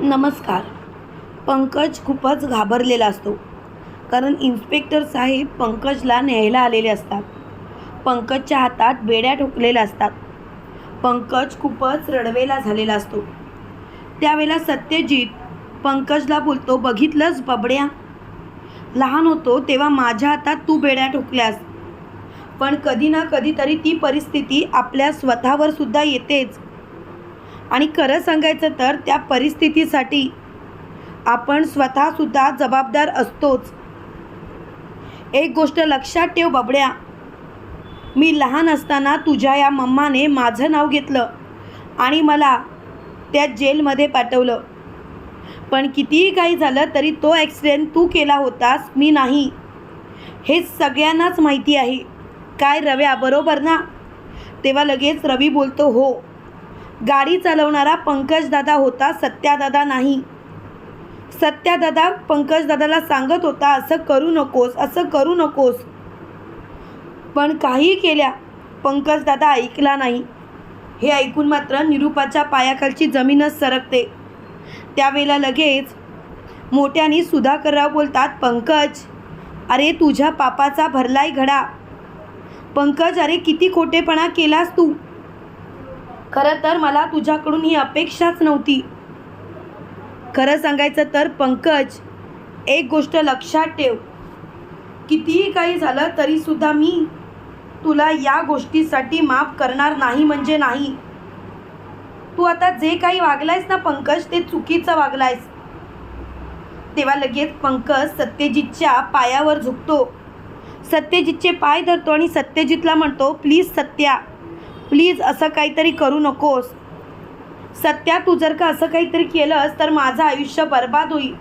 नमस्कार. पंकज खूपच घाबरलेला असतो. कारण इन्स्पेक्टर साहेब पंकजला न्यायला आलेले असतात. पंकजच्या हातात बेड्या ठोकलेल्या असतात. पंकज खूपच रडवेला झालेला असतो. त्यावेळेला सत्यजित पंकजला बोलतो बघितलंच बबड्या? लहान होतो तेव्हा माझ्या हातात तू बेड्या ठोकल्यास. पण कधी ना कधीतरी ती परिस्थिती आपल्या स्वतःवर सुद्धा येतेच. आणि खरं सांगायचं तर त्या परिस्थितीसाठी आपण स्वतःसुद्धा जबाबदार असतोच. एक गोष्ट लक्षात ठेव बबड्या. मी लहान असताना तुझ्या या मम्माने माझं नाव घेतलं आणि मला त्या जेलमध्ये पाठवलं. पण कितीही काही झालं तरी तो ॲक्सिडेंट तू केला होतास मी नाही. हे सगळ्यांनाच माहिती आहे. काय रव्या बरोबर ना? तेव्हा लगेच रवी बोलतो हो. गाडी चालवणारा पंकजदादा होता सत्यादादा नाही. सत्यादादा पंकजदादाला सांगत होता असं करू नकोस असं करू नकोस. पण काही केल्या पंकजदादा ऐकला नाही. हे ऐकून मात्र निरूपाच्या पायाखालची जमीनच सरकते. त्यावेळेला लगेच मोठ्याने सुधाकरराव बोलतात पंकज अरे तुझ्या पापाचा भरलाय घडा. पंकज अरे किती खोटेपणा केलास तू? खरं तर मला तुझ्याकडून ही अपेक्षाच नव्हती. खरं सांगायचं तर पंकज एक गोष्ट लक्षात ठेव. कितीही काही झालं तरीसुद्धा मी तुला या गोष्टीसाठी माफ करणार नाही म्हणजे नाही. तू आता जे काही वागलायस ना पंकज ते चुकीचं वागलायस. तेव्हा लगेच पंकज सत्यजितच्या पायावर झुकतो. सत्यजितचे पाय धरतो आणि सत्यजितला म्हणतो प्लीज सत्या. प्लीज असं काहीतरी करू नकोस. सत्या तू जर का असं काहीतरी केलंस तर माझं आयुष्य बर्बाद होईल.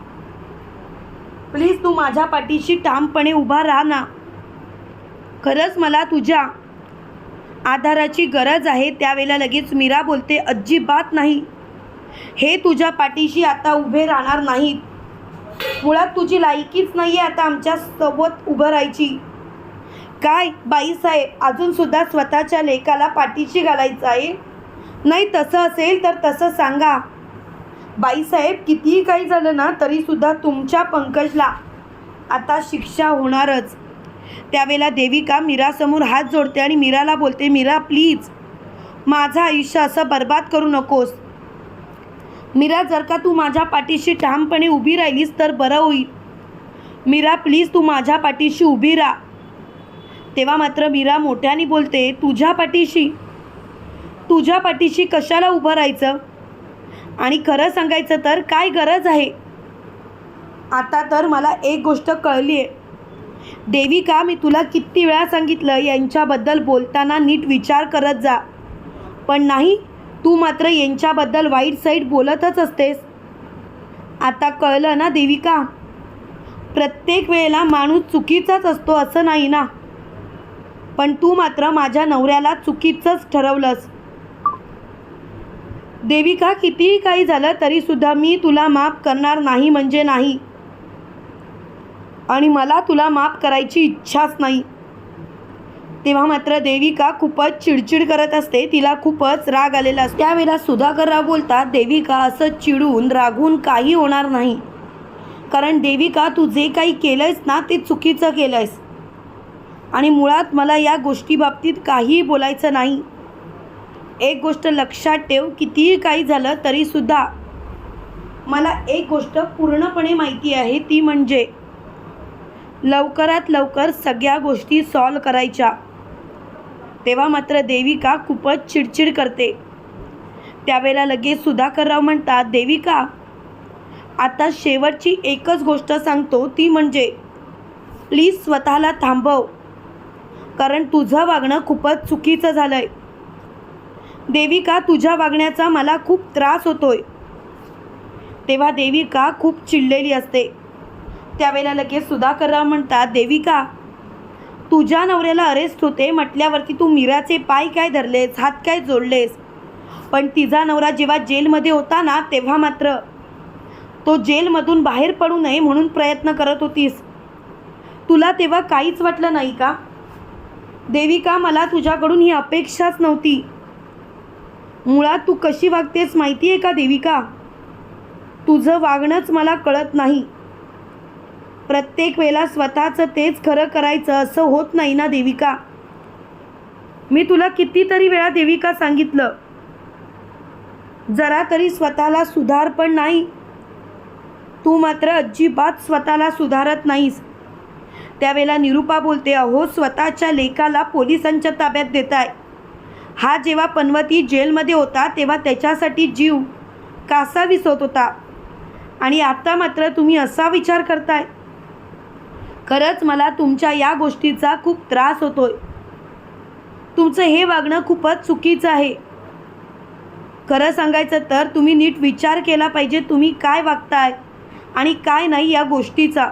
प्लीज तू माझ्या पाठीशी ठामपणे उभा राहा ना. खरंच मला तुझ्या आधाराची गरज आहे त्यावेळेला लगेच मीरा बोलते अजिबात नाही. हे तुझ्या पाठीशी आता उभे राहणार नाहीत. मुळात तुझी लायकीच नाही आहे आता आमच्यासोबत उभं राहायची. काय बाईसाहेब अजूनसुद्धा स्वतःच्या लेकाला पाठीशी घालायचं आहे? नाही तसं असेल तर तसं सांगा. बाईसाहेब कितीही काही झालं ना तरीसुद्धा तुमच्या पंकजला आता शिक्षा होणारच. त्यावेळेला देविका मीरासमोर हात जोडते आणि मीराला बोलते मीरा प्लीज माझं आयुष्य असं बर्बाद करू नकोस. मीरा जर का तू माझ्या पाठीशी ठामपणे उभी राहिलीस तर बरं होईल. मीरा प्लीज तू माझ्या पाठीशी उभी राहा. तेव्हा मात्र मीरा मोठ्याने बोलते तुझ्या पाठीशी तुझ्या पाठीशी कशाला उभं राहायचं? आणि खरं सांगायचं तर काय गरज आहे? आता तर मला एक गोष्ट कळली आहे. देविका मी तुला किती वेळा सांगितलं यांच्याबद्दल बोलताना नीट विचार करत जा. पण नाही तू मात्र यांच्याबद्दल वाईट साईट बोलतच असतेस. आता कळलं ना देविका? प्रत्येक वेळेला माणूस चुकीचाच असतो असं नाही ना? पण तू मात्र माझ्या नवऱ्याला चुकीचंच ठरवलंस. देविका कितीही काही झालं तरीसुद्धा मी तुला माफ करणार नाही म्हणजे नाही. आणि मला तुला माफ करायची इच्छाच नाही. तेव्हा मात्र देविका खूपच चिडचिड करत असते तिला खूपच राग आलेला असतो. त्यावेळेला सुधाकरराव बोलतात देविका असं चिडून रागून काही होणार नाही. कारण देविका तू जे काही केलंयस ना ते चुकीचं केलंयस. आणि मुळात मला या गोष्टीबाबतीत काहीही बोलायचं नाही. एक गोष्ट लक्षात ठेव कितीही काही झालं तरीसुद्धा मला एक गोष्ट पूर्णपणे माहिती आहे ती म्हणजे लवकरात लवकर सगळ्या गोष्टी सॉल्व करायच्या. तेव्हा मात्र देविका खूपच चिडचिड करते. त्यावेळेला लगेच सुधाकरराव म्हणतात देविका आता शेवटची एकच गोष्ट सांगतो ती म्हणजे प्लीज स्वतःला थांबव. कारण तुझं वागणं खूपच चुकीचं झालं आहे देविका तुझ्या वागण्याचा मला खूप त्रास होतोय. तेव्हा देविका खूप चिडलेली असते. त्यावेळेला लगेच सुधाकरराव म्हणतात देविका तुझ्या नवऱ्याला अरेस्ट होते म्हटल्यावरती तू मीराचे पाय काय धरलेस हात काय जोडलेस? पण तिचा नवरा जेव्हा जेलमध्ये होता ना तेव्हा मात्र. तो जेलमधून बाहेर पडू नये म्हणून प्रयत्न करत होतीस. तुला तेव्हा काहीच वाटलं नाही का? देविका मला तुझ्याकडून ही अपेक्षाच नव्हती. मुळात तू कशी वागतेस माहिती आहे का देविका? तुझं वागणंच मला कळत नाही. प्रत्येक वेळेला स्वतःचं तेच खरं करायचं असं होत नाही ना देविका? मी तुला कितीतरी वेळा देविका सांगितलं. जरा तरी स्वतःला सुधार पण नाही. तू मात्र अजिबात स्वतःला सुधारत नाहीस. त्यावेळेला निरुपा बोलते अहो स्वतःच्या लेखाला पोलिसांच्या ताब्यात देताय. हा जेव्हा पनवती जेलमध्ये होता तेव्हा त्याच्यासाठी जीव कासा विसवत होता. आणि आत्ता मात्र तुम्ही असा विचार करताय. खरंच मला तुमच्या या गोष्टीचा खूप त्रास होतोय. तुमचं हे वागणं खूपच चुकीचं आहे. खरं सांगायचं तर तुम्ही नीट विचार केला पाहिजे तुम्ही काय वागताय आणि काय नाही या गोष्टीचा.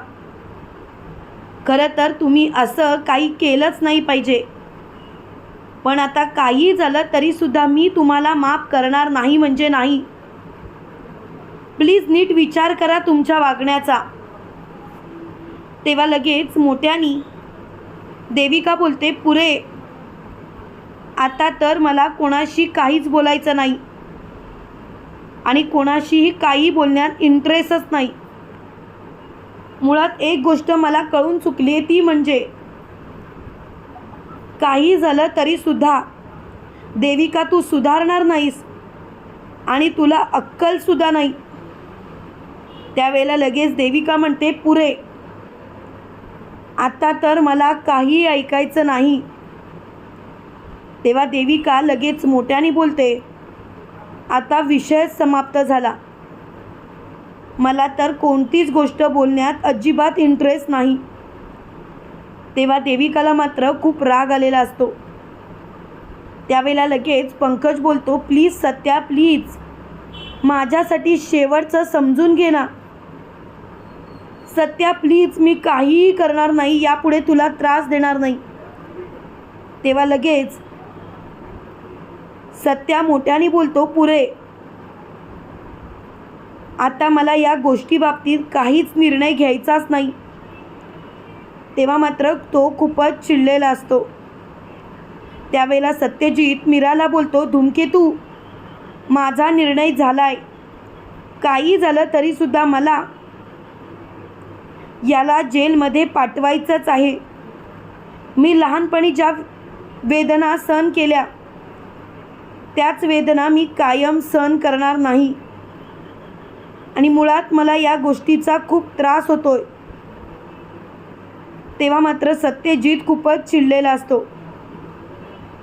खरं तर तुम्ही असं काही केलंच नाही पाहिजे. पण आता काही झालं तरीसुद्धा मी तुम्हाला माफ करणार नाही म्हणजे नाही. प्लीज नीट विचार करा तुमच्या वागण्याचा. तेव्हा लगेच मोठ्यानी देविका बोलते पुरे आता तर मला कोणाशी काहीच बोलायचं नाही. आणि कोणाशीही काही बोलण्यात इंटरेस्टच नाही. मुळात एक गोष्ट मला कळून चुकली आहे ती म्हणजे काही झालं तरीसुद्धा देविका तू सुधारणार नाहीस आणि तुला अक्कलसुद्धा नाही. त्यावेळेला लगेच देविका म्हणते पुरे आता तर मला काही ऐकायचं नाही. तेव्हा देविका लगेच मोठ्याने बोलते आता विषय समाप्त झाला. मला तर कोणतीच गोष्ट बोलण्यात अजिबात इंटरेस्ट नाही. तेव्हा देविकाला मात्र खूप राग आलेला असतो. त्यावेळेला लगेच पंकज बोलतो प्लीज सत्या प्लीज. माझ्यासाठी शेवटचं समजून घे ना. सत्या प्लीज मी काहीही करणार नाही यापुढे तुला त्रास देणार नाही. तेव्हा लगेच सत्या मोठ्याने बोलतो पुरे आता मला या गोष्टीबाबतीत काहीच निर्णय घ्यायचाच नाही. तेव्हा मात्र तो खूपच चिडलेला असतो. त्यावेळेला सत्यजित मीराला बोलतो धूमकेतू माझा निर्णय झालाय. काही झालं तरीसुद्धा मला याला जेलमध्ये पाठवायचंच आहे. मी लहानपणी ज्या वेदना सहन केल्या त्याच वेदना मी कायम सहन करणार नाही. आणि मुळात मला या गोष्टीचा खूप त्रास होतो तेव्हा मात्र सत्यजित खूपच चिडलेला असतो.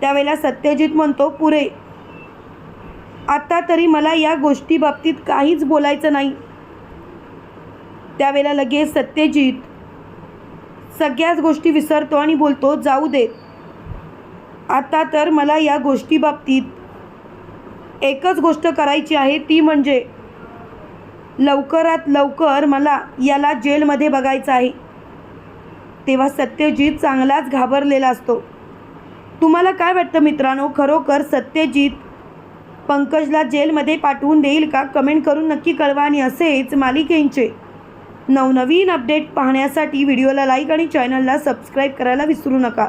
त्यावेळेला सत्यजित म्हणतो पुरे आता तरी मला या गोष्टीबाबतीत काहीच बोलायचं नाही. त्यावेळेला लगेच सत्यजित सगळ्याच गोष्टी विसरतो आणि बोलतो जाऊ दे. आता तर मला या गोष्टीबाबतीत एकच गोष्ट करायची आहे ती म्हणजे लवकरात लवकर मला याला जेलमध्ये बघायचं आहे. तेव्हा सत्यजित चांगलाच घाबरलेला असतो. तुम्हाला काय वाटतं मित्रांनो? खरोखर सत्यजित पंकजला जेलमध्ये पाठवून देईल का? कमेंट करून नक्की कळवा आणि असेच मालिकेंचे नवनवीन अपडेट पाहण्यासाठी व्हिडिओला लाईक आणि चॅनलला सबस्क्राईब करायला विसरू नका.